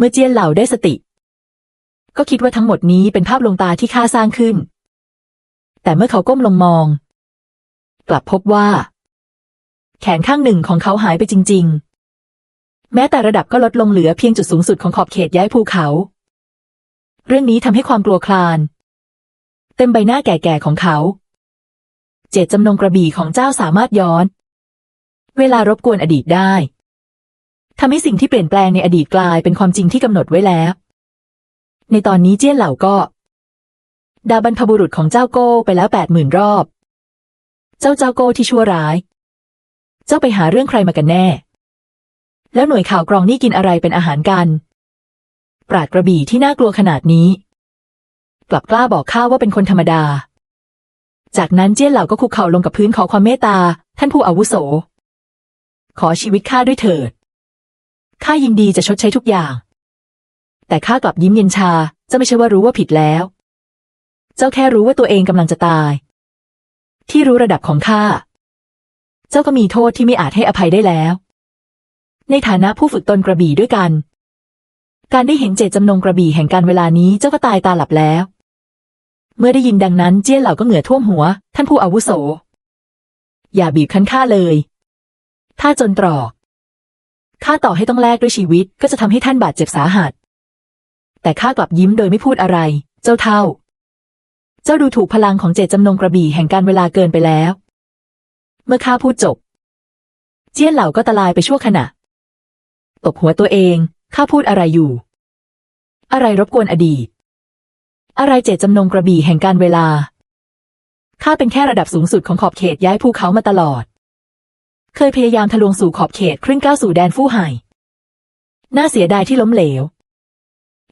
เมื่อเจียนเหล่าได้สติ ก็คิดว่าทั้งหมดนี้เป็นภาพลวงตาที่ข้าสร้างขึ้น แต่เมื่อเขาก้มลงมอง กลับพบว่า แขนข้างหนึ่งของเขาหายไปจริง ๆ แม้แต่ระดับก็ลดลงเหลือเพียงจุดสูงสุดของขอบเขตย้ายภูเขา เรื่องนี้ทำให้ความกลัวคลาน เต็มใบหน้าแก่ๆของเขา เจตจำนงกระบี่ของเจ้าสามารถย้อน เวลารบกวนอดีตได้ ทำให้สิ่งที่เปลี่ยนแปลงในอดีตกลายเป็นความจริงที่กำหนดไว้แล้ว ในตอนนี้เจี้ยนเหล่าก็ดาบรรพบุรุษของเจ้าโก้ไปแล้วแปดหมื่นรอบ เจ้าเจ้าโก้ที่ชั่วร้าย เจ้าไปหาเรื่องใครมากันแน่ แล้วหน่วยข่าวกรองนี่กินอะไรเป็นอาหารกัน ปราดกระบี่ที่น่ากลัวขนาดนี้ กลับกล้าบอกข้าว่าเป็นคนธรรมดา จากนั้นเจี้ยนเหล่าก็คุกเข่าลงกับพื้นขอความเมตตา ท่านผู้อาวุโส ขอชีวิตข้าด้วยเถิด ข้ายินดีจะชดใช้ทุกอย่าง แต่ข้ากลับยิ้มเย็นชาเจ้าไม่ใช่ว่ารู้ว่าผิดแล้ว เจ้าแค่รู้ว่าตัวเองกำลังจะตาย ที่รู้ระดับของข้า เจ้าก็มีโทษที่ไม่อาจให้อภัยได้แล้ว ในฐานะผู้ฝึกตนกระบี่ด้วยกัน การได้เห็นเจตจำนงกระบี่แห่งการเวลานี้เจ้าก็ตายตาหลับแล้ว เมื่อได้ยินดังนั้นเจี้ยนเหล่าก็เหงื่อท่วมหัว ท่านผู้อาวุโส อย่าบีบคั้นข้าเลย ถ้าจนตรอก ข้าต่อให้ต้องแลกด้วยชีวิตก็จะทำให้ท่านบาดเจ็บสาหัส แต่ข้ากลับยิ้มโดยไม่พูดอะไร เจ้าเท่า เจ้าดูถูกพลังของเจตจำนงกระบี่แห่งการเวลาเกินไปแล้ว เมื่อข้าพูดจบ เจี้ยนเหล่าก็ตะลายไปชั่วขณะ ตบหัวตัวเอง ข้าพูดอะไรอยู่ อะไรรบกวนอดีต อะไรเจตจำนงกระบี่แห่งการเวลา ข้าเป็นแค่ระดับสูงสุดของขอบเขตย้ายภูเขามาตลอด เคยพยายามทะลวงสู่ขอบเขตครึ่งก้าวสู่แดนฟู่ไห่น่าเสียดายที่ล้มเหลว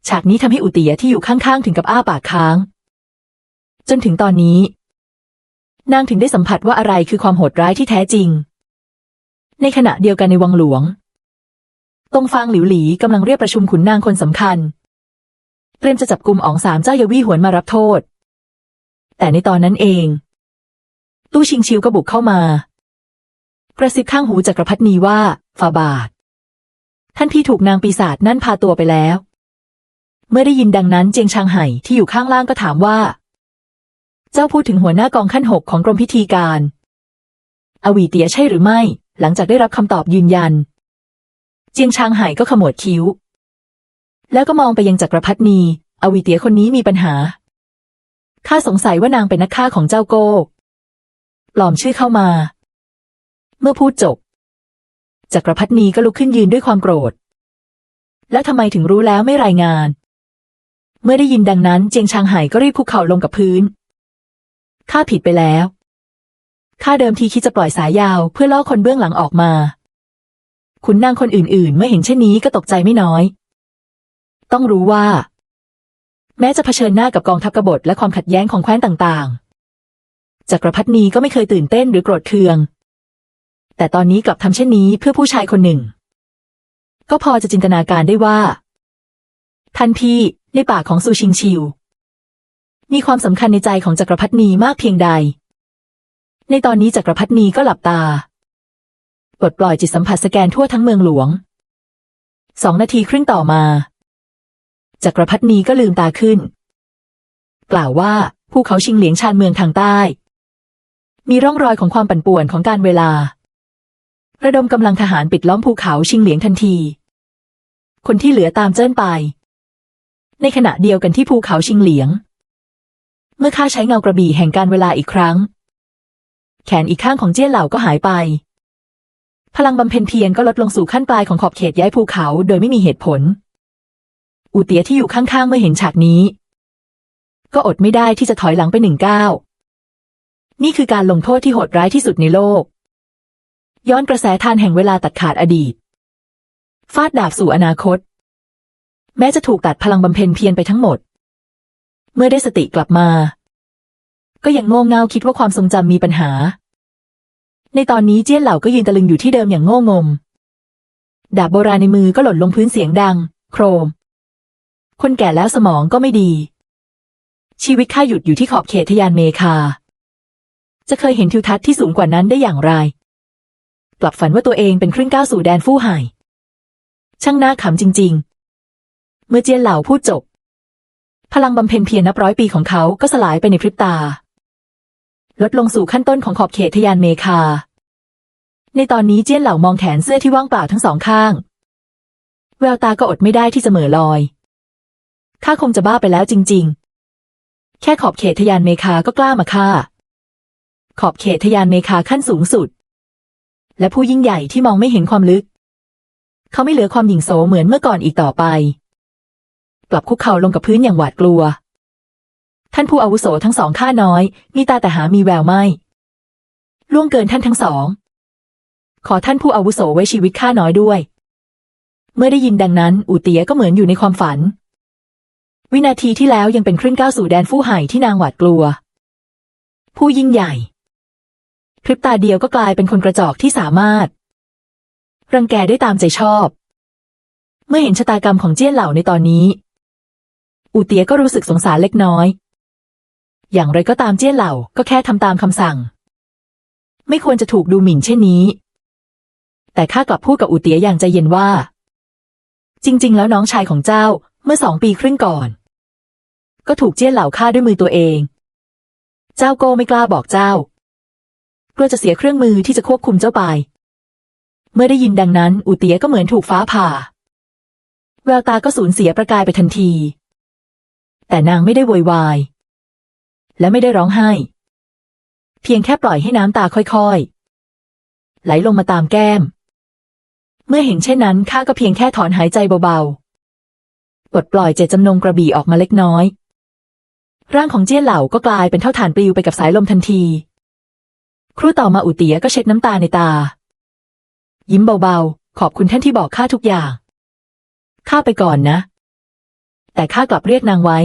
ฉากนี้ทำให้อุติยะที่อยู่ข้างๆ ถึงกับอ้าปากค้าง จนถึงตอนนี้ นางถึงได้สัมผัสว่าอะไรคือความโหดร้ายที่แท้จริง ในขณะเดียวกันในวังหลวง ตรงฟางหลิวหลีกำลังเรียกประชุมขุนนางคนสำคัญ เตรียมจะจับกลุ่มอองสามเจ้าเยาวี่หวนมารับโทษ แต่ในตอนนั้นเอง ตู้ชิงชิวก็บุกเข้ามา กระซิบข้างหูจักรพรรดินีว่าฝ่าบาท ท่านพี่ถูกนางปีศาจนั่นพาตัวไปแล้ว เมื่อได้ยินดังนั้นเจียงชางไห่ที่อยู่ข้างล่างก็ถามว่า เจ้าพูดถึงหัวหน้ากองขั้นหกของกรมพิธีการ อวีเตียใช่หรือไม่ หลังจากได้รับคำตอบยืนยัน เจียงชางไห่ก็ขมวดคิ้ว แล้วก็มองไปยังจักรพรรดินี อวีเตียคนนี้มีปัญหาข้าสงสัยว่านางเป็นนักฆ่าของเจ้าโก้ ปลอมชื่อเข้ามา เมื่อพูดจบจักรพรรดินีก็ลุกขึ้นยืนด้วยความโกรธ แล้วทำไมถึงรู้แล้วไม่รายงาน เมื่อได้ยินดังนั้นเจียงชางไห่ก็รีบคุกเข่าลงกับพื้น ข้าผิดไปแล้ว ข้าเดิมทีคิดจะปล่อยสายยาวเพื่อล่อคนเบื้องหลังออกมาขุนนางคนอื่นๆ เมื่อเห็นเช่นนี้ก็ตกใจไม่น้อย ต้องรู้ว่า แม้จะเผชิญหน้ากับกองทัพกบฏและความขัดแย้งของแคว้นต่างๆ จักรพรรดินีก็ไม่เคยตื่นเต้นหรือโกรธเคือง แต่ตอนนี้กลับทำเช่นนี้เพื่อผู้ชายคนหนึ่ง ก็พอจะจินตนาการได้ว่าท่านพี่ในปากของซูชิงชิว มีความสำคัญในใจของจักรพรรดินีมากเพียงใด ในตอนนี้จักรพรรดินีก็หลับตาปลดปล่อยจิตสัมผัสสแกนทั่วทั้งเมืองหลวง สองนาทีครึ่งต่อมา จักรพรรดินีก็ลืมตาขึ้น กล่าวว่าภูเขาชิงเหลียงชานเมืองทางใต้ มีร่องรอยของความปั่นป่วนของการเวลา ระดมกำลังทหารปิดล้อมภูเขาชิงเหลียงทันที คนที่เหลือตามเจิ้นไป ในขณะเดียวกันที่ภูเขาชิงเหลียง เมื่อข้าใช้เงากระบี่แห่งการเวลาอีกครั้ง แขนอีกข้างของเจี้ยนเหล่าก็หายไป พลังบำเพ็ญเพียรก็ลดลงสู่ขั้นปลายของขอบเขตย้ายภูเขาโดยไม่มีเหตุผล อูเตียที่อยู่ข้างๆเมื่อเห็นฉากนี้ ก็อดไม่ได้ที่จะถอยหลังไปหนึ่งก้าวนี่คือการลงโทษที่โหดร้ายที่สุดในโลก ย้อนกระแสทานแห่งเวลาตัดขาดอดีต ฟาดดาบสู่อนาคต แม้จะถูกตัดพลังบำเพ็ญเพียรไปทั้งหมด เมื่อได้สติกลับมา ก็ยังโง่เง่าคิดว่าความทรงจำมีปัญหา ในตอนนี้เจี้ยนเหล่าก็ยืนตะลึงอยู่ที่เดิมอย่างโง่งม ดาบโบราณในมือก็หล่นลงพื้นเสียงดัง โครม คนแก่แล้วสมองก็ไม่ดี ชีวิตข้าหยุดอยู่ที่ขอบเขตทยานเมคา จะเคยเห็นทิวทัศน์ที่สูงกว่านั้นได้อย่างไร กลับฝันว่าตัวเองเป็นครึ่งก้าวสู่แดนฟู่ไห่ช่างน่าขำจริง ๆ เมื่อเจียนเหล่าพูดจบ พลังบำเพ็ญเพียรนับร้อยปีของเขาก็สลายไปในพริบตา ลดลงสู่ขั้นต้นของขอบเขตทยานเมคา ในตอนนี้เจียนเหล่ามองแขนเสื้อที่ว่างเปล่าทั้งสองข้าง แววตาก็อดไม่ได้ที่จะเหม่อลอย ข้าคงจะบ้าไปแล้วจริง ๆ แค่ขอบเขตทยานเมคาก็กล้ามาฆ่า ขอบเขตทยานเมคาขั้นสูงสุด และผู้ยิ่งใหญ่ที่มองไม่เห็นความลึก เขาไม่เหลือความหยิ่งโสเหมือนเมื่อก่อนอีกต่อไป กลับคุกเข่าลงกับพื้นอย่างหวาดกลัว ท่านผู้อาวุโสทั้งสองข้าน้อย มีตาแต่หามีแววไม่ ล่วงเกินท่านทั้งสอง ขอท่านผู้อาวุโสไว้ชีวิตข้าน้อยด้วย เมื่อได้ยินดังนั้น อูเตียก็เหมือนอยู่ในความฝัน วินาทีที่แล้วยังเป็นครึ่งก้าวสู่แดนฟู่ไห่ที่นางหวาดกลัว ผู้ยิ่งใหญ่ พริบตาเดียวก็กลายเป็นคนกระจอกที่สามารถ รังแกได้ตามใจชอบ เมื่อเห็นชะตากรรมของเจี้ยนเหล่าในตอนนี้ อูเตียก็รู้สึกสงสารเล็กน้อย อย่างไรก็ตามเจี้ยนเหล่าก็แค่ทำตามคำสั่ง ไม่ควรจะถูกดูหมิ่นเช่นนี้ แต่ข้ากลับพูดกับอูเตียอย่างใจเย็นว่า จริง ๆ แล้วน้องชายของเจ้าเมื่อสองปีครึ่งก่อน ก็ถูกเจี้ยนเหล่าฆ่าด้วยมือตัวเอง เจ้าโก้ไม่กล้าบอกเจ้า กลัวจะเสียเครื่องมือที่จะควบคุมเจ้าไป เมื่อได้ยินดังนั้น อูเตียก็เหมือนถูกฟ้าผ่า แววตาก็สูญเสียประกายไปทันที แต่นางไม่ได้โวยวาย และไม่ได้ร้องไห้ เพียงแค่ปล่อยให้น้ำตาค่อยๆ ไหลลงมาตามแก้ม เมื่อเห็นเช่นนั้นข้าก็เพียงแค่ถอนหายใจเบาๆปลดปล่อยเจตจำนงกระบี่ออกมาเล็กน้อยร่างของเจี้ยนเหล่าก็กลายเป็นเท่าฐานปลิวไปกับสายลมทันที ครู่ต่อมาอุเตียก็เช็ดน้ำตาในตา ยิ้มเบาๆ ขอบคุณท่านที่บอกข้าทุกอย่าง ข้าไปก่อนนะ แต่ข้ากลับเรียกนางไว้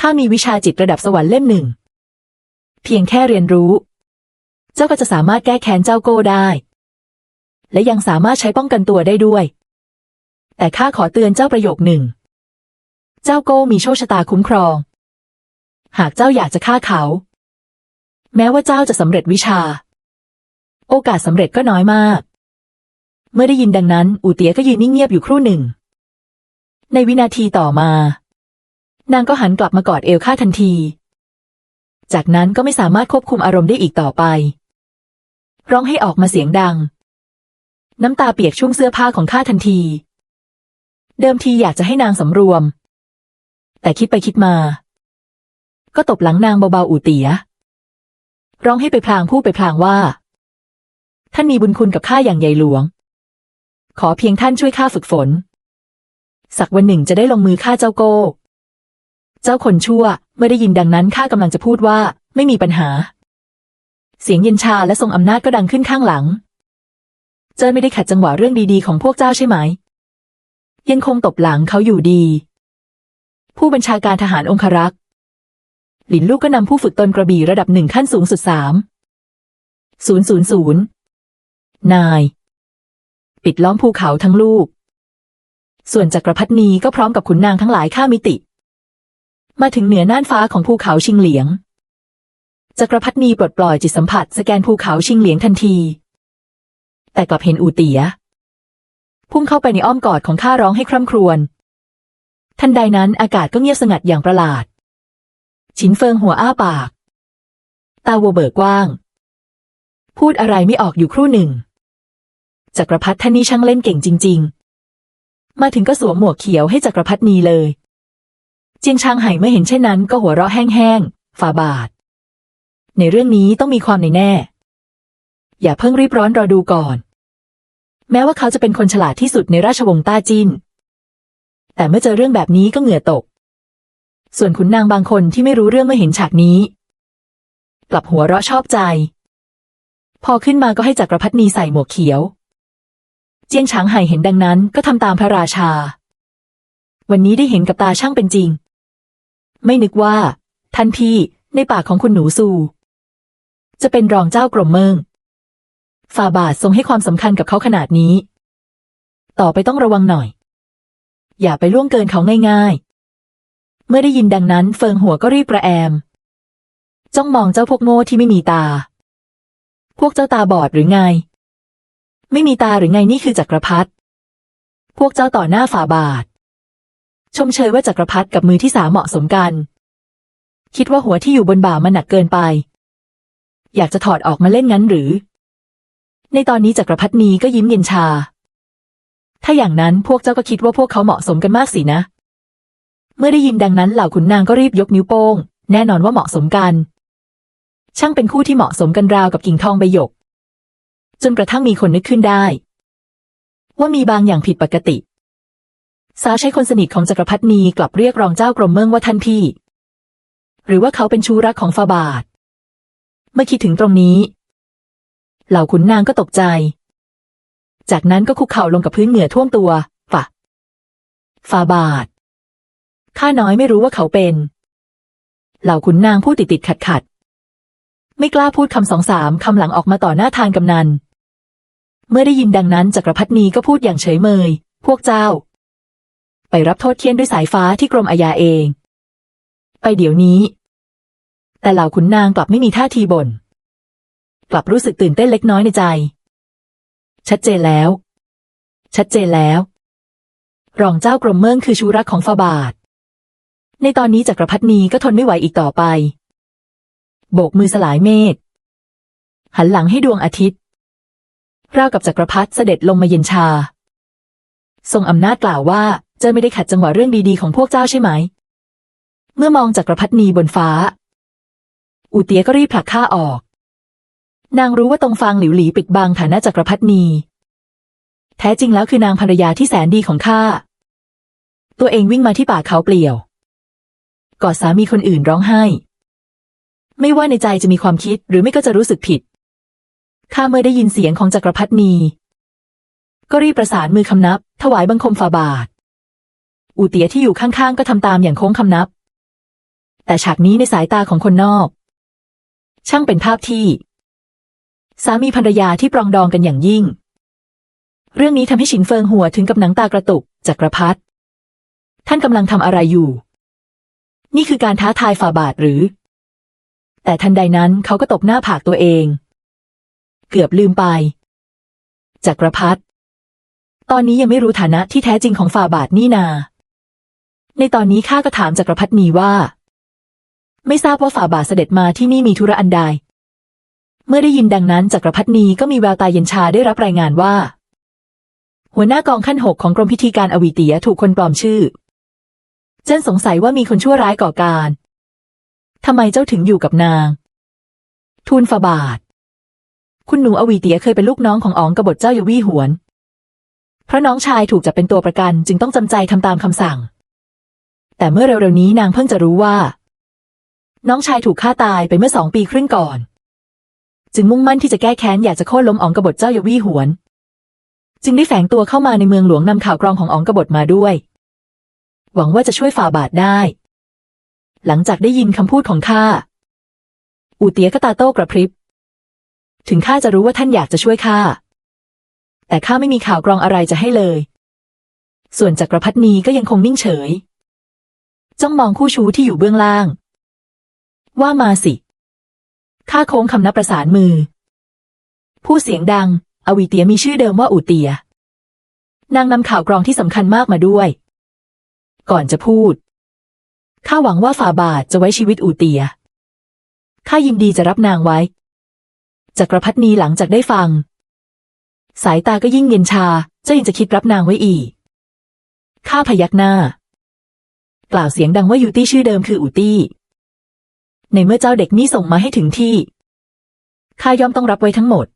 ข้ามีวิชาจิตระดับสวรรค์เล่มหนึ่ง เพียงแค่เรียนรู้ เจ้าก็จะสามารถแก้แค้นเจ้าโก้ได้ และยังสามารถใช้ป้องกันตัวได้ด้วย แต่ข้าขอเตือนเจ้าประโยคหนึ่ง เจ้าโก้มีโชคชะตาคุ้มครอง หากเจ้าอยากจะฆ่าเขา แม้ว่าเจ้าจะสำเร็จวิชา โอกาสสำเร็จก็น้อยมาก เมื่อได้ยินดังนั้น อูเตียก็ยืนนิ่งเงียบอยู่ครู่หนึ่ง ในวินาทีต่อมา นางก็หันกลับมากอดเอวข้าทันที จากนั้นก็ไม่สามารถควบคุมอารมณ์ได้อีกต่อไป ร้องให้ออกมาเสียงดัง น้ำตาเปียกชุ่มเสื้อผ้าของข้าทันที เดิมทีอยากจะให้นางสำรวม แต่คิดไปคิดมา ก็ตบหลังนางเบาๆอูเตีย ร้องให้ไปพลางพูดไปพลางว่า ท่านมีบุญคุณกับข้าอย่างใหญ่หลวง ขอเพียงท่านช่วยข้าฝึกฝน สักวันหนึ่งจะได้ลงมือฆ่าเจ้าโก้ เจ้าคนชั่วเมื่อได้ยินดังนั้นข้ากำลังจะพูดว่า ไม่มีปัญหา เสียงเย็นชาและทรงอำนาจก็ดังขึ้นข้างหลัง เจ้าไม่ได้ขัดจังหวะเรื่องดีๆของพวกเจ้าใช่ไหม ยังคงตบหลังเขาอยู่ดี ผู้บัญชาการทหารองครักษ์ หลินลูกก็นำผู้ฝึกตนกระบี่ระดับหนึ่งขั้นสูงสุดสามศูนย์ศูนย์ศูนย์นาย ปิดล้อมภูเขาทั้งลูก ส่วนจักรพรรดินีก็พร้อมกับขุนนางทั้งหลายข้ามิติ มาถึงเหนือน่านฟ้าของภูเขาชิงเหลียง จักรพรรดินีปลดปล่อยจิตสัมผัสสแกนภูเขาชิงเหลียงทันที แต่กลับเห็นอูเตีย พุ่งเข้าไปในอ้อมกอดของข้าร้องให้คร่ำครวญทันใดนั้นอากาศก็เงียบสงัดอย่างประหลาด ฉินเฟิงหัวอ้าปาก ตาวัวเบิกกว้าง พูดอะไรไม่ออกอยู่ครู่หนึ่ง จักรพรรดิท่านนี้ช่างเล่นเก่งจริง ๆ มาถึงก็สวมหมวกเขียวให้จักรพรรดินีเลย เจียงชางไห่เมื่อเห็นเช่นนั้นก็หัวเราะแห้งๆ ฝ่าบาท ในเรื่องนี้ต้องมีความในแน่ อย่าเพิ่งรีบร้อนรอดูก่อน แม้ว่าเขาจะเป็นคนฉลาดที่สุดในราชวงศ์ต้าจินแต่เมื่อเจอเรื่องแบบนี้ก็เหงื่อตก ส่วนขุนนางบางคนที่ไม่รู้เรื่องเมื่อเห็นฉากนี้ กลับหัวเราะชอบใจ พอขึ้นมาก็ให้จักรพรรดินีใส่หมวกเขียว เจียงฉางไห่เห็นดังนั้นก็ทำตามพระราชา วันนี้ได้เห็นกับตาช่างเป็นจริง ไม่นึกว่าทันพี่ในปากของคุณหนูซูจะเป็นรองเจ้ากรมเมืองฝ่าบาททรงให้ความสำคัญกับเขาขนาดนี้ ต่อไปต้องระวังหน่อย อย่าไปล่วงเกินเขาง่ายๆ เมื่อได้ยินดังนั้นเฟิงหัวก็รีบประแอม จ้องมองเจ้าพวกโง่ที่ไม่มีตา พวกเจ้าตาบอดหรือไง ไม่มีตาหรือไงนี่คือจักรพรรดิ พวกเจ้าต่อหน้าฝ่าบาท ชมเชยว่าจักรพรรดิกับมือที่สามเหมาะสมกัน คิดว่าหัวที่อยู่บนบ่ามันหนักเกินไป อยากจะถอดออกมาเล่นงั้นหรือ ในตอนนี้จักรพรรดินีก็ยิ้มเย็นชา ถ้าอย่างนั้นพวกเจ้าก็คิดว่าพวกเขาเหมาะสมกันมากสินะเมื่อได้ยินดังนั้นเหล่าขุนนางก็รีบยกนิ้วโป้ง แน่นอนว่าเหมาะสมกัน ช่างเป็นคู่ที่เหมาะสมกันราวกับกิ่งทองใบหยก จนกระทั่งมีคนนึกขึ้นได้ ว่ามีบางอย่างผิดปกติ สาวใช้คนสนิทของจักรพรรดินีกลับเรียกรองเจ้ากรมเมืองว่าท่านพี่ หรือว่าเขาเป็นชู้รักของฟาบาท เมื่อคิดถึงตรงนี้ เหล่าขุนนางก็ตกใจ จากนั้นก็คุกเข่าลงกับพื้นเหงื่อท่วมตัวฝะฟาบาท ข้าน้อยไม่รู้ว่าเขาเป็น เหล่าขุนนางพูดติดติดขัดขัด ไม่กล้าพูดคำสองสามคำหลังออกมาต่อหน้าทานกำนัน เมื่อได้ยินดังนั้นจักรพรรดินีก็พูดอย่างเฉยเมย พวกเจ้า ไปรับโทษเคียนด้วยสายฟ้าที่กรมอาญาเอง ไปเดี๋ยวนี้ แต่เหล่าขุนนางกลับไม่มีท่าทีบ่น กลับรู้สึกตื่นเต้นเล็กน้อยในใจ ชัดเจนแล้ว ชัดเจนแล้ว รองเจ้ากรมเมืองคือชูรักของฟาบาท ในตอนนี้จักรพรรดินีก็ทนไม่ไหวอีกต่อไป โบกมือสลายเมฆหันหลังให้ดวงอาทิตย์ราวกับจักรพรรดิเสด็จลงมาเย็นชา ทรงอำนาจกล่าวว่าเจ้าไม่ได้ขัดจังหวะเรื่องดีๆของพวกเจ้าใช่ไหม เมื่อมองจักรพรรดินีบนฟ้า อูเตียก็รีบผลักข้าออก นางรู้ว่าตรงฟางหลิวหลีปิดบังฐานะจักรพรรดินี แท้จริงแล้วคือนางภรรยาที่แสนดีของข้า ตัวเองวิ่งมาที่ป่าเขาเปลี่ยว กอดสามีคนอื่นร้องไห้ ไม่ว่าในใจจะมีความคิดหรือไม่ก็จะรู้สึกผิด ข้าเมื่อได้ยินเสียงของจักรพรรดินี ก็รีบประสานมือคำนับ ถวายบังคมฝ่าบาท อูเตียที่อยู่ข้างๆ ก็ทำตามอย่างโค้งคำนับ แต่ฉากนี้ในสายตาของคนนอก ช่างเป็นภาพที่ สามีภรรยาที่ปรองดองกันอย่างยิ่ง เรื่องนี้ทำให้ฉินเฟิงหัวถึงกับหนังตากระตุกจักรพรรดิท่านกำลังทำอะไรอยู่ นี่คือการท้าทายฝ่าบาทหรือ แต่ทันใดนั้นเขาก็ตบหน้าผากตัวเอง เกือบลืมไป จักรพรรดิตอนนี้ยังไม่รู้ฐานะที่แท้จริงของฝ่าบาทนี่นา ในตอนนี้ข้าก็ถามจักรพรรดินีว่า ไม่ทราบว่าฝ่าบาทเสด็จมาที่นี่มีธุระอันใด เมื่อได้ยินดังนั้นจักรพรรดินีก็มีแววตาเย็นชาได้รับรายงานว่า หัวหน้ากองขั้นหกของกรมพิธีการอวีเตียถูกคนปลอมชื่อ เจนสงสัยว่ามีคนชั่วร้ายก่อการทำไมเจ้าถึงอยู่กับนาง ทูลฝาบาท คุณหนูอวีเตียเคยเป็นลูกน้องของอ๋องกบฏเจ้าเยวี่หวน เพราะน้องชายถูกจับเป็นตัวประกันจึงต้องจำใจทำตามคำสั่ง แต่เมื่อเร็วๆนี้นางเพิ่งจะรู้ว่า น้องชายถูกฆ่าตายไปเมื่อสองปีครึ่งก่อน จึงมุ่งมั่นที่จะแก้แค้นอยากจะโค่นล้มอ๋องกบฏเจ้าเยวี่หวน จึงได้แฝงตัวเข้ามาในเมืองหลวงนำข่าวกรองของอ๋องกบฏมาด้วย หวังว่าจะช่วยฝ่าบาทได้ หลังจากได้ยินคำพูดของข้า อูเตียก็ตาโต้กระพริบ ถึงข้าจะรู้ว่าท่านอยากจะช่วยข้า แต่ข้าไม่มีข่าวกรองอะไรจะให้เลย ส่วนจักรพรรดินีก็ยังคงนิ่งเฉย จ้องมองคู่ชู้ที่อยู่เบื้องล่าง ว่ามาสิข้าโค้งคำนับประสานมือ ผู้เสียงดัง อวีเตียมีชื่อเดิมว่าอูเตีย นางนำข่าวกรองที่สำคัญมากมาด้วย ก่อนจะพูด ข้าหวังว่าฝ่าบาทจะไว้ชีวิตอูเตีย ข้ายินดีจะรับนางไว้ จักรพรรดินีหลังจากได้ฟัง สายตาก็ยิ่งเย็นชา เจ้ายังจะคิดรับนางไว้อีก ข้าพยักหน้า กล่าวเสียงดังว่ายูตี้ชื่อเดิมคืออูตี้ ในเมื่อเจ้าเด็กนี่ส่งมาให้ถึงที่ ข้าย่อมต้องรับไว้ทั้งหมด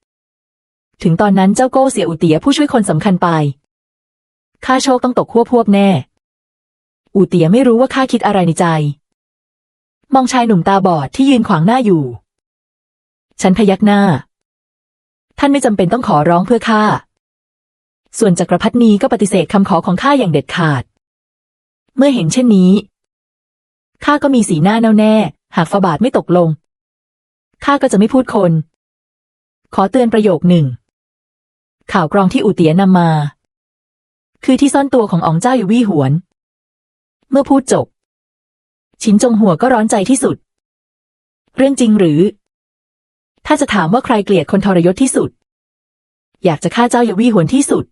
ถึงตอนนั้นเจ้าโก้เสียอูเตียผู้ช่วยคนสำคัญไป ข้าโชคต้องตกขั้วพวบแน่ อูเตียไม่รู้ว่าข้าคิดอะไรในใจ มองชายหนุ่มตาบอดที่ยืนขวางหน้าอยู่ ฉันพยักหน้า ท่านไม่จำเป็นต้องขอร้องเพื่อข้า ส่วนจักรพรรดินีก็ปฏิเสธคำขอของข้าอย่างเด็ดขาด เมื่อเห็นเช่นนี้ ข้าก็มีสีหน้าแน่วแน่ หากฝาบาทไม่ตกลง ข้าก็จะไม่พูดคน ขอเตือนประโยคหนึ่ง ข่าวกรองที่อูเตียนำมา คือที่ซ่อนตัวของอองเจ้าอยู่วี่หวน เมื่อพูดจบ ชินจงหัวก็ร้อนใจที่สุด เรื่องจริงหรือ ถ้าจะถามว่าใครเกลียดคนทรยศที่สุด อยากจะฆ่าเจ้าเยาวี่หวนที่สุด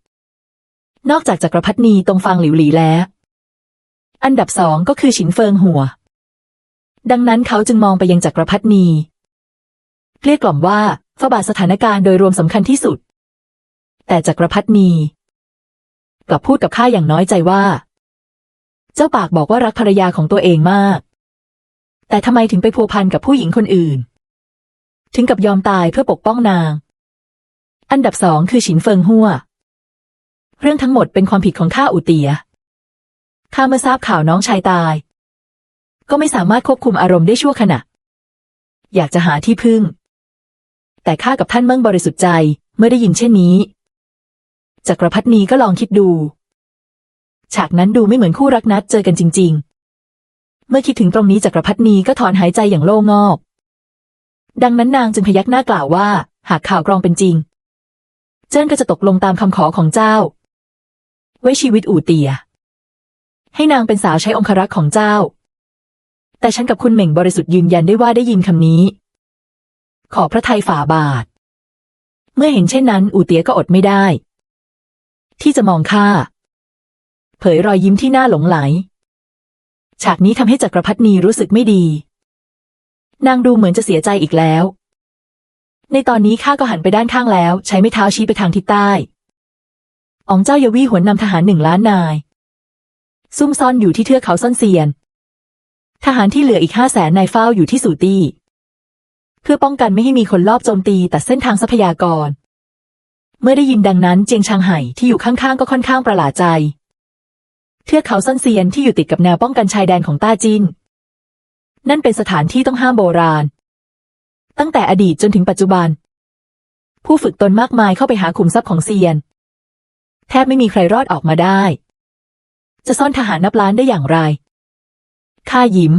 นอกจากจักรพรรดินีตรงฟังหลิวหลีแล้ว อันดับสองก็คือฉินเฟิงหัว ดังนั้นเขาจึงมองไปยังจักรพรรดินีเกลี้ยกล่อมว่าฝาบาทสถานการณ์โดยรวมสำคัญที่สุด แต่จักรพรรดินีกลับพูดกับข้าอย่างน้อยใจว่า เจ้าปากบอกว่ารักภรรยาของตัวเองมาก แต่ทำไมถึงไปพัวพันกับผู้หญิงคนอื่น ถึงกับยอมตายเพื่อปกป้องนาง อันดับสองคือฉินเฟิงหัว เรื่องทั้งหมดเป็นความผิดของข้าอุเตียข้าเมื่อทราบข่าวน้องชายตาย ก็ไม่สามารถควบคุมอารมณ์ได้ชั่วขณะ อยากจะหาที่พึ่ง แต่ข้ากับท่านเมิ่งบริสุทธิ์ใจเมื่อได้ยินเช่นนี้จักรพรรดินีก็ลองคิดดู ฉากนั้นดูไม่เหมือนคู่รักนัดเจอกันจริง ๆ เมื่อคิดถึงตรงนี้จักรพรรดินีก็ถอนหายใจอย่างโล่งอก ดังนั้นนางจึงพยักหน้ากล่าวว่า หากข่าวกรองเป็นจริง เจิ้นก็จะตกลงตามคำขอของเจ้า ไว้ชีวิตอู่เตีย ให้นางเป็นสาวใช้องครักษ์ของเจ้า แต่ฉันกับคุณเหม่งบริสุทธิ์ยืนยันได้ว่าได้ยินคำนี้ ขอพระทัยฝ่าบาท เมื่อเห็นเช่นนั้น อู่เตียก็อดไม่ได้ ที่จะมองข้า เผยรอยยิ้มที่น่าหลงไหล ฉากนี้ทำให้จักรพรรดินีรู้สึกไม่ดี นางดูเหมือนจะเสียใจอีกแล้ว ในตอนนี้ข้าก็หันไปด้านข้างแล้ว ใช้ไม้เท้าชี้ไปทางทิศใต้องเจ้าเยาวีหวนนำทหารหนึ่งล้านนาย ซุ่มซ่อนอยู่ที่เทือกเขาซ่อนเซียน ทหารที่เหลืออีกห้าแสนนายเฝ้าอยู่ที่สูตี้เพื่อป้องกันไม่ให้มีคนลอบโจมตีตัดเส้นทางทรัพยากร เมื่อได้ยินดังนั้นเจียงชางไห่ที่อยู่ข้างๆ ก็ค่อนข้างประหลาดใจ เทือกเขาซ่อนเซียนที่อยู่ติดกับแนวป้องกันชายแดนของต้าจิน นั่นเป็นสถานที่ต้องห้ามโบราณ ตั้งแต่อดีตจนถึงปัจจุบัน ผู้ฝึกตนมากมายเข้าไปหาขุมทรัพย์ของเซียน แทบไม่มีใครรอดออกมาได้ จะซ่อนทหารนับล้านได้อย่างไร ข้ายิ้ม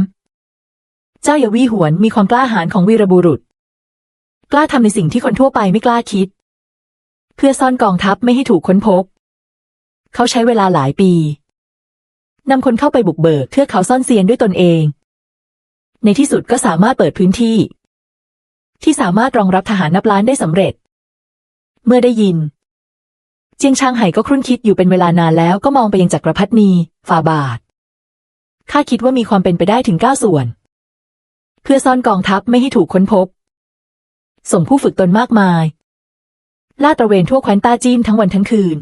เจ้าอย่าวี่หวนมีความกล้าหาญของวีรบุรุษ กล้าทำในสิ่งที่คนทั่วไปไม่กล้าคิด เพื่อซ่อนกองทัพไม่ให้ถูกค้นพบ เขาใช้เวลาหลายปี นำคนเข้าไปบุกเบิกเทือกเขาซ่อนเซียนด้วยตนเอง ในที่สุดก็สามารถเปิดพื้นที่ ที่สามารถรองรับทหารนับล้านได้สำเร็จ เมื่อได้ยิน เจียงชางไห่ก็ครุ่นคิดอยู่เป็นเวลานานแล้วก็มองไปยังจักรพรรดินีฟาบาทข้าคิดว่ามีความเป็นไปได้ถึงเก้าส่วน เพื่อซ่อนกองทัพไม่ให้ถูกค้นพบ ส่งผู้ฝึกตนมากมายลาดตระเวนทั่วแคว้นต้าจีนทั้งวันทั้งคืน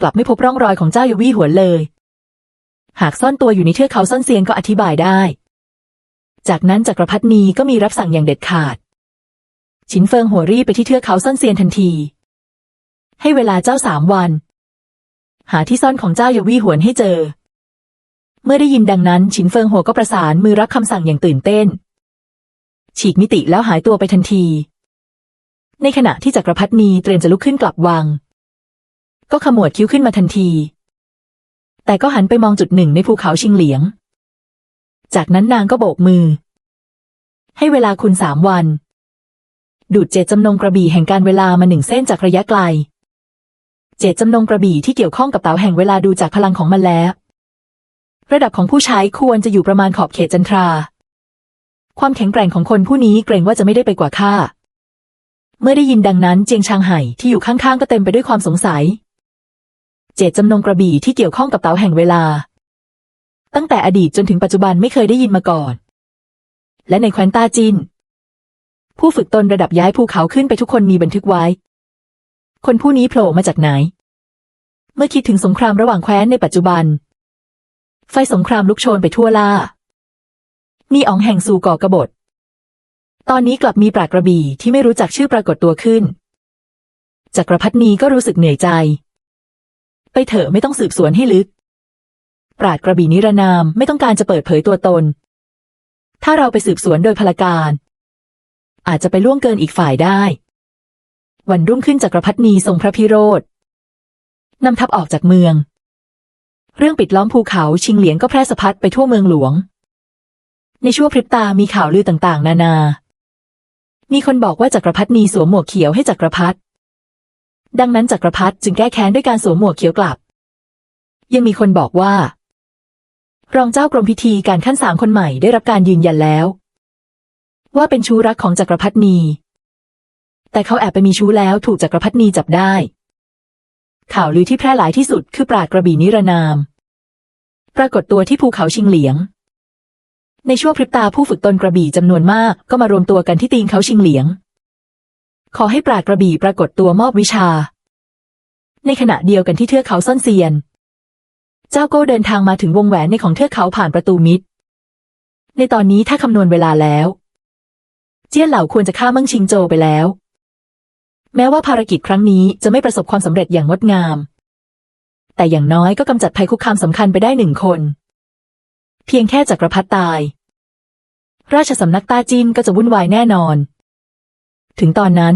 กลับไม่พบร่องรอยของเจ้ายาวี่หวนเลย หากซ่อนตัวอยู่ในเทือกเขาซ่อนเซียนก็อธิบายได้ จากนั้นจักรพรรดินีก็มีรับสั่งอย่างเด็ดขาดฉินเฟิงหัวรีไปที่เทือกเขาซ่อนเซียนทันที ให้เวลาเจ้าสามวัน หาที่ซ่อนของเจ้าเยาวี่หวนให้เจอ เมื่อได้ยินดังนั้นฉินเฟิงหัวก็ประสานมือรับคำสั่งอย่างตื่นเต้น ฉีกมิติแล้วหายตัวไปทันที ในขณะที่จักรพรรดินีเตรียมจะลุกขึ้นกลับวัง ก็ขมวดคิ้วขึ้นมาทันที แต่ก็หันไปมองจุดหนึ่งในภูเขาชิงเหลียง จากนั้นนางก็โบกมือ ให้เวลาคุณสามวัน ดูดเจตจำนงกระบี่แห่งการเวลามาหนึ่งเส้นจากระยะไกล เจตจำนงกระบี่ที่เกี่ยวข้องกับเต๋าแห่งเวลาดูจากพลังของมันแล้ว ระดับของผู้ใช้ควรจะอยู่ประมาณขอบเขตจันทรา ความแข็งแกร่งของคนผู้นี้เกรงว่าจะไม่ได้ไปกว่าข้าเมื่อได้ยินดังนั้นเจียงชางไห่ที่อยู่ข้างๆก็เต็มไปด้วยความสงสัย เจตจำนงกระบี่ที่เกี่ยวข้องกับเต๋าแห่งเวลา ตั้งแต่อดีตจนถึงปัจจุบันไม่เคยได้ยินมาก่อน และในแคว้นต้าจินผู้ฝึกตนระดับย้ายภูเขาขึ้นไปทุกคนมีบันทึกไว้ คนผู้นี้โผล่มาจากไหน เมื่อคิดถึงสงครามระหว่างแคว้นในปัจจุบัน ไฟสงครามลุกโชนไปทั่วล่า นี่อองแห่งซูก่อกบฏ ตอนนี้กลับมีปรากระบี่ที่ไม่รู้จักชื่อปรากฏตัวขึ้น จักรพรรดินีก็รู้สึกเหนื่อยใจ ไปเถอะไม่ต้องสืบสวนให้ลึก ปราดกระบี่นิรนามไม่ต้องการจะเปิดเผยตัวตน ถ้าเราไปสืบสวนโดยพลการ อาจจะไปล่วงเกินอีกฝ่ายได้ วันรุ่งขึ้นจักรพรรดินีทรงพระพิโรธนำทัพออกจากเมือง เรื่องปิดล้อมภูเขาชิงเหลียงก็แพร่สะพัดไปทั่วเมืองหลวง ในชั่วพริบตามีข่าวลือต่างๆ นานา มีคนบอกว่าจักรพรรดินีสวมหมวกเขียวให้จักรพรรดิ ดังนั้นจักรพรรดิจึงแก้แค้นด้วยการสวมหมวกเขียวกลับ ยังมีคนบอกว่า รองเจ้ากรมพิธีการขั้นสามคนใหม่ได้รับการยืนยันแล้ว ว่าเป็นชู้รักของจักรพรรดินีแต่เขาแอบไปมีชู้แล้วถูกจักรพรรดินีจับได้ ข่าวลือที่แพร่หลายที่สุดคือปราดกระบี่นิรนาม ปรากฏตัวที่ภูเขาชิงเหลียง ในช่วงพริบตาผู้ฝึกตนกระบี่จำนวนมากก็มารวมตัวกันที่ตีนเขาชิงเหลียง ขอให้ปราดกระบี่ปรากฏตัวมอบวิชา ในขณะเดียวกันที่เทือกเขาซ่อนเซียน เจ้าโก้เดินทางมาถึงวงแหวนในของเทือกเขาผ่านประตูมิดในตอนนี้ถ้าคำนวณเวลาแล้ว เจี้ยนเหล่าควรจะฆ่ามิ่งชิงโจไปแล้ว แม้ว่าภารกิจครั้งนี้จะไม่ประสบความสำเร็จอย่างงดงาม แต่อย่างน้อยก็กำจัดภัยคุกคามสำคัญไปได้หนึ่งคน เพียงแค่จักรพรรดิตาย ราชสำนักต้าจิ้นก็จะวุ่นวายแน่นอน ถึงตอนนั้น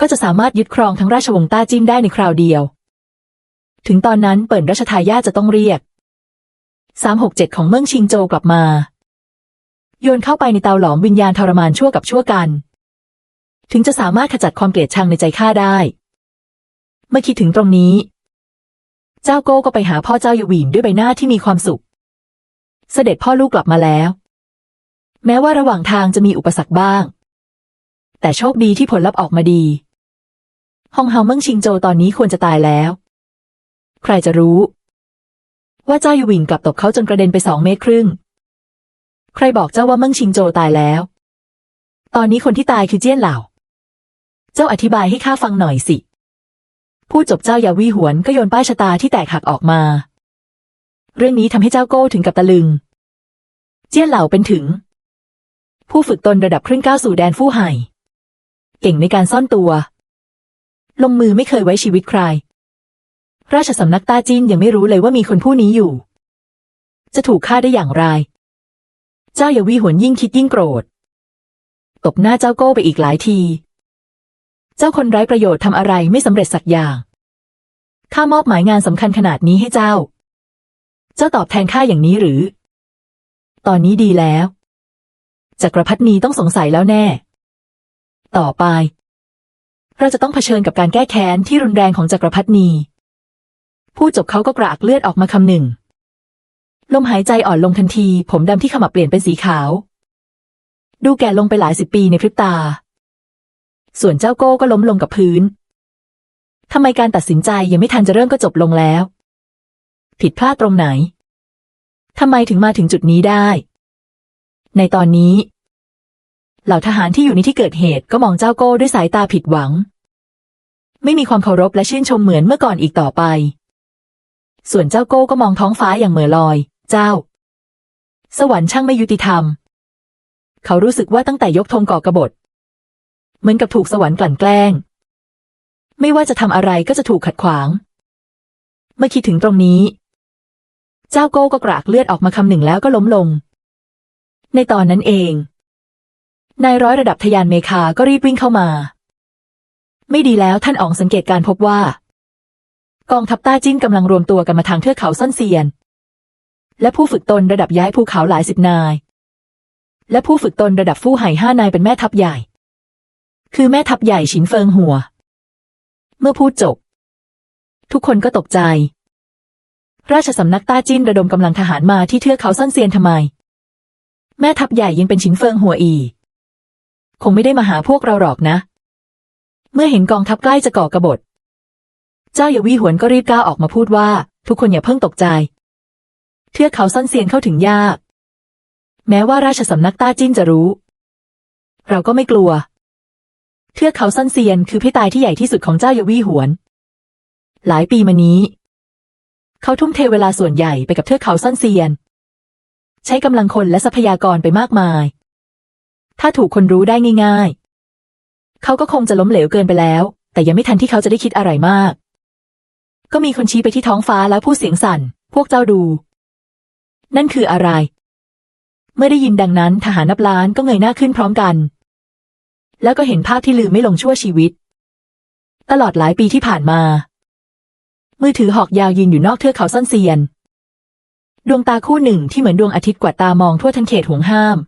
ก็จะสามารถยึดครองทั้งราชวงศ์ต้าจิ้นได้ในคราวเดียว ถึงตอนนั้นเปิดรัชทายาทจะต้องเรียก 367 ของเมืองชิงโจกลับมา โยนเข้าไปในเตาหลอมวิญญาณทรมานชั่วกับชั่วกัน ถึงจะสามารถขจัดความเกลียดชังในใจข้าได้ เมื่อคิดถึงตรงนี้ เจ้าโก้ก็ไปหาพ่อเจ้าหยวีนด้วยใบหน้าที่มีความสุข เสด็จพ่อลูกกลับมาแล้ว แม้ว่าระหว่างทางจะมีอุปสรรคบ้าง แต่โชคดีที่ผลลัพธ์ออกมาดี ฮองเฮาเมิงชิงโจตอนนี้ควรจะตายแล้ว ใครจะรู้ ว่าเจ้าหยวิงกลับตบเขาจนกระเด็นไปสองเมตรครึ่ง ใครบอกเจ้าว่าเมิงชิงโจตายแล้ว ตอนนี้คนที่ตายคือเจี้ยนเหล่า เจ้าอธิบายให้ข้าฟังหน่อยสิพูดจบเจ้ายาวี่หวนก็โยนป้ายชะตาที่แตกหักออกมา เรื่องนี้ทำให้เจ้าโก้ถึงกับตะลึง เจี้ยนเหล่าเป็นถึง ผู้ฝึกตนระดับครึ่งก้าวสู่แดนฟู่ไห่ เก่งในการซ่อนตัว ลงมือไม่เคยไว้ชีวิตใคร ราชสำนักต้าจินยังไม่รู้เลยว่ามีคนผู้นี้อยู่ จะถูกฆ่าได้อย่างไร เจ้าหยาวีหวนยิ่งคิดยิ่งโกรธ ตบหน้าเจ้าโก้ไปอีกหลายที เจ้าคนไร้ประโยชน์ทำอะไรไม่สำเร็จสักอย่าง ข้ามอบหมายงานสำคัญขนาดนี้ให้เจ้า เจ้าตอบแทนข้าอย่างนี้หรือ ตอนนี้ดีแล้วจักรพรรดินีต้องสงสัยแล้วแน่ ต่อไป เราจะต้องเผชิญกับการแก้แค้นที่รุนแรงของจักรพรรดินีผู้จบเขาก็กระอักเลือดออกมาคำหนึ่ง ลมหายใจอ่อนลงทันที ผมดำที่ขมับเปลี่ยนเป็นสีขาว ดูแก่ลงไปหลายสิบปีในพริบตา ส่วนเจ้าโก้ก็ล้มลงกับพื้นทำไมการตัดสินใจยังไม่ทันจะเริ่มก็จบลงแล้ว ผิดพลาดตรงไหนทำไมถึงมาถึงจุดนี้ได้ ในตอนนี้ เหล่าทหารที่อยู่ในที่เกิดเหตุก็มองเจ้าโก้ด้วยสายตาผิดหวัง ไม่มีความเคารพและชื่นชมเหมือนเมื่อก่อนอีกต่อไป ส่วนเจ้าโก้ก็มองท้องฟ้าอย่างเหม่อลอย เจ้า สวรรค์ช่างไม่ยุติธรรม เขารู้สึกว่าตั้งแต่ยกธงก่อกบฏเหมือนกับถูกสวรรค์กลั่นแกล้ง ไม่ว่าจะทำอะไรก็จะถูกขัดขวาง เมื่อคิดถึงตรงนี้ เจ้าโก้ก็กรากเลือดออกมาคำหนึ่งแล้วก็ล้มลง ในตอนนั้นเอง นายร้อยระดับทยานเมคาก็รีบวิ่งเข้ามา ไม่ดีแล้วท่านอ๋องสังเกตการพบว่า กองทัพต้าจิ้นกำลังรวมตัวกันมาทางเทือกเขาซ่อนเซียน และผู้ฝึกตนระดับย้ายภูเขาหลายสิบนาย และผู้ฝึกตนระดับฟู่ไห่ห้านายเป็นแม่ทัพใหญ่ คือแม่ทัพใหญ่ฉินเฟิงหัว เมื่อพูดจบ ทุกคนก็ตกใจ ราชสำนักต้าจิ้นระดมกำลังทหารมาที่เทือกเขาซ่อนเซียนทำไม แม่ทัพใหญ่ยังเป็นฉินเฟิงหัวอี คงไม่ได้มาหาพวกเราหรอกนะ เมื่อเห็นกองทัพใกล้จะก่อกระบฏ เจ้าหยาวีหวนก็รีบก้าวออกมาพูดว่า ทุกคนอย่าเพิ่งตกใจ เทือกเขาซ่อนเซียนเข้าถึงยาก แม้ว่าราชสำนักต้าจิ้นจะรู้ เราก็ไม่กลัว เทือกเขาซ่อนเซียนคือพี่ตายที่ใหญ่ที่สุดของเจ้าหยาวีหวน หลายปีมานี้ เขาทุ่มเทเวลาส่วนใหญ่ไปกับเทือกเขาซ่อนเซียน ใช้กำลังคนและทรัพยากรไปมากมาย ถ้าถูกคนรู้ได้ง่ายๆ เขาก็คงจะล้มเหลวเกินไปแล้ว แต่ยังไม่ทันที่เขาจะได้คิดอะไรมาก ก็มีคนชี้ไปที่ท้องฟ้าแล้วพูดเสียงสั่น พวกเจ้าดู นั่นคืออะไร เมื่อได้ยินดังนั้นทหารนับล้านก็เงยหน้าขึ้นพร้อมกัน แล้วก็เห็นภาพที่ลืมไม่ลงชั่วชีวิต ตลอดหลายปีที่ผ่านมา มือถือหอกยาวยืนอยู่นอกเทือกเขาซ่อนเซียน ดวงตาคู่หนึ่งที่เหมือนดวงอาทิตย์กวาดตามองทั่วทั้งเขตห่วงห้าม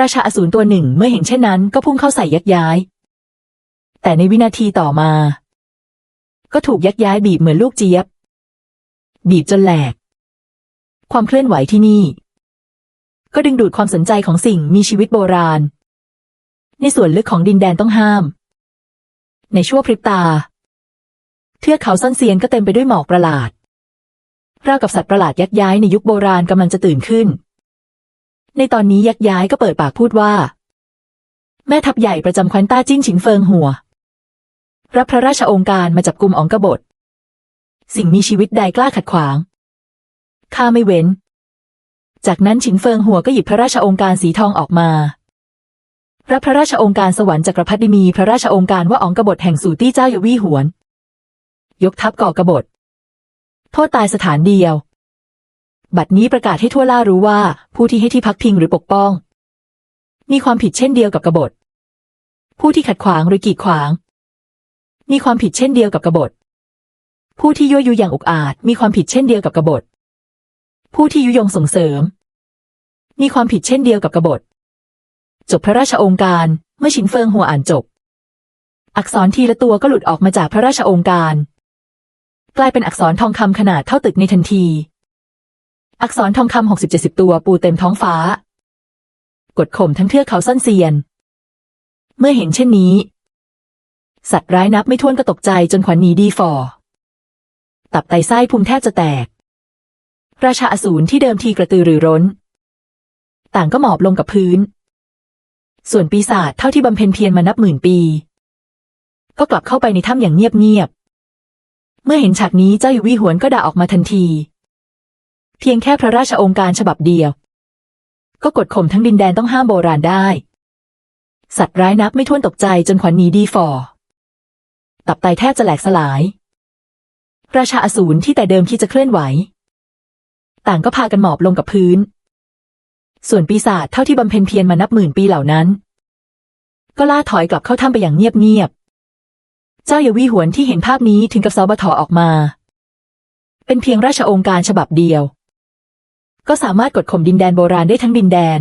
ราชาอสูรตัวหนึ่งเมื่อเห็นเช่นนั้นก็พุ่งเข้าใส่ยักย้าย แต่ในวินาทีต่อมา ก็ถูกยักย้ายบีบเหมือนลูกเจี๊ยบ บีบจนแหลก ความเคลื่อนไหวที่นี่ ก็ดึงดูดความสนใจของสิ่งมีชีวิตโบราณ ในส่วนลึกของดินแดนต้องห้าม ในชั่วพริบตา เทือกเขาซ่อนเซียนก็เต็มไปด้วยหมอกประหลาดราวกับสัตว์ประหลาดยักษ์ย้ายในยุคโบราณกำลังจะตื่นขึ้น ในตอนนี้ยักษ์ย้ายก็เปิดปากพูดว่า แม่ทัพใหญ่ประจำแคว้นต้าจิ้งฉิงเฟิงหัว รับพระราชองค์การมาจับกลุ่มองกบฏ สิ่งมีชีวิตใดกล้าขัดขวาง ข้าไม่เว้น จากนั้นฉิงเฟิงหัวก็หยิบพระราชองค์การสีทองออกมารับพระราชองค์การสวรรค์จักรพรรดิมี พระราชองค์การว่าองกบฏแห่งสู่ตี้เจ้าเยวี่หวน ยกทัพก่อกบฏ โทษตายสถานเดียว บัดนี้ประกาศให้ทั่วล่ารู้ว่า ผู้ที่ให้ที่พักพิงหรือปกป้อง มีความผิดเช่นเดียวกับกบฏ ผู้ที่ขัดขวางหรือกีดขวาง มีความผิดเช่นเดียวกับกบฏ ผู้ที่ยั่วยุอย่างอุกอาจ มีความผิดเช่นเดียวกับกบฏ ผู้ที่ยุยงส่งเสริม มีความผิดเช่นเดียวกับกบฏ จบพระราชองค์การเมื่อฉินเฟิงหัวอ่านจบ อักษรทีละตัวก็หลุดออกมาจากพระราชองค์การ กลายเป็นอักษรทองคำขนาดเท่าตึกในทันที อักษรทองคำหกสิบเจ็ดสิบตัวปูเต็มท้องฟ้า กดข่มทั้งเทือกเขาซ่อนเซียน เมื่อเห็นเช่นนี้ สัตว์ร้ายนับไม่ถ้วนก็ตกใจจนขวัญหนีดีฟอตับไตไส้พุงแทบจะแตก ราชาอสูรที่เดิมทีกระตือรือร้น ต่างก็หมอบลงกับพื้น ส่วนปีศาจเท่าที่บำเพ็ญเพียรมานับหมื่นปี ก็กลับเข้าไปในถ้ำอย่างเงียบๆเมื่อเห็นฉากนี้เจ้าอยู่วิหวนก็ด่าออกมาทันที เพียงแค่พระราชองค์การฉบับเดียว ก็กดข่มทั้งดินแดนต้องห้ามโบราณได้ สัตว์ร้ายนับไม่ถ้วนตกใจจนขวัญหนีดีฟอตับไตแทบจะแหลกสลาย ราชาอสูรที่แต่เดิมที่จะเคลื่อนไหว ต่างก็พากันหมอบลงกับพื้น ส่วนปีศาจเท่าที่บำเพ็ญเพียรมานับหมื่นปีเหล่านั้น ก็ล่าถอยกลับเข้าถ้ำไปอย่างเงียบๆ เจ้าเยาวีหวนที่เห็นภาพนี้ถึงกับซอบะถอออกมา เป็นเพียงราชองค์การฉบับเดียว ก็สามารถกดข่มดินแดนโบราณได้ทั้งดินแดน